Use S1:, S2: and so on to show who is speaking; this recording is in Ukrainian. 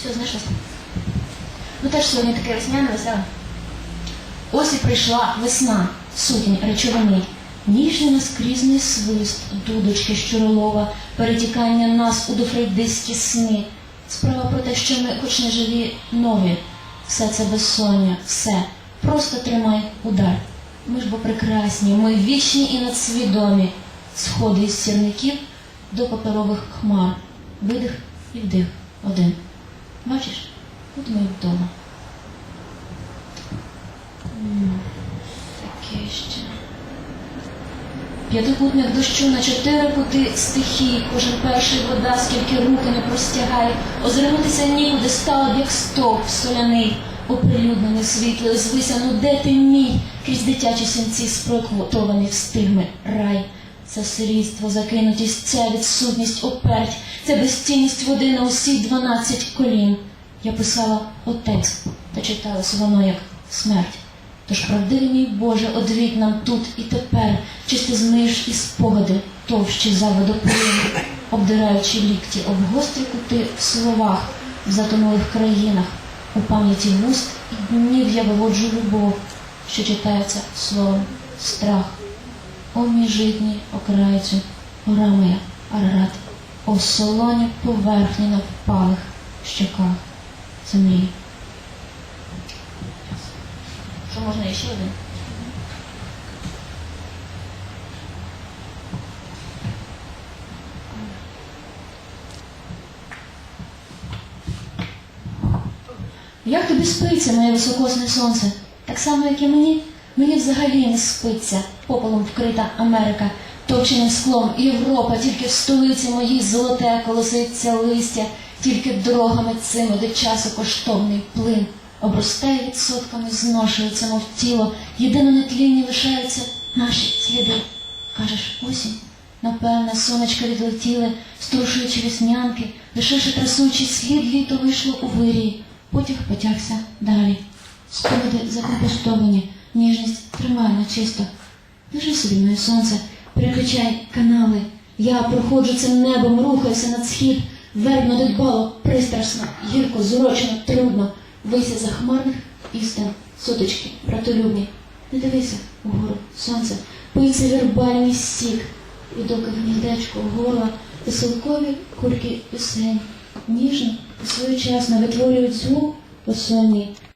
S1: Все, знайшлося. Ну теж сьогодні таке весняне веселе. Ось і прийшла весна, сутінь речовини. Ніжний наскрізний свист, дудочки щуролова, перетікання нас у дофрейдистські сни. Справа про те, що ми, хоч не живі, нові. Все це безсоння, все. Просто тримай удар. Ми ж бо прекрасні, ми вічні і надсвідомі. Сходи із сірників до паперових хмар. Видих і вдих один. Бачиш, от ми вдома. Таке ще. П'ятикутник дощу на чотири кути стихій, кожен перший вода, скільки руки не простягає, озирнутися нікуди став, як стовп соляний, оприлюднений світлий, озвися, ну де ти мій, крізь дитячі сінці спроквотований встигми рай. Це сирітство, закинутість, ця відсутність оперть, це безцінність води на усі дванадцять колін. Я писала отець, та читалось воно як смерть. Тож правдивий мій Боже, одвідь нам тут і тепер, чи ти змиєш і спогади, товщі за водопливу, обдираючи лікті об гострі кути в словах, в затонулих країнах, у пам'яті вуст і днів я виводжу любов, що читається словом страх. О мій житній окрайцю, гора моя, Арарат, о поверхні на впалих щоках землі. Що можна ще один? Як тобі спиться, моє високосне сонце? Так само, як і мені, мені взагалі не спиться, попелом вкрита Америка, товченим склом Європа, тільки в столиці моїй золоте колоситься листя, тільки дорогами цими, де часу коштовний плин, обростає відсотками, зношується, мов тіло, єдино нетлінні лишаються наші сліди. Кажеш, осінь? Напевне, сонечка відлетіли, струшуючи веснянки, лишивши трасуючий слід, літо вийшло у вирії, потяг потягся далі. Спогади закомпостовані, ніжність тримає чисто. Лежи собі, моє сонце, переключай канали. Я проходжу цим небом, рухаюся над схід, вербно дбало, пристрасно, гірко, зурочено, трудно, вися захмарних істин, сутички, братолюбні. Не дивися угору, сонце, пийся вербальний сік, і доки гніздечко горла, веселкові кульки пісень, ніжно і своєчасно витворюють звук осонній,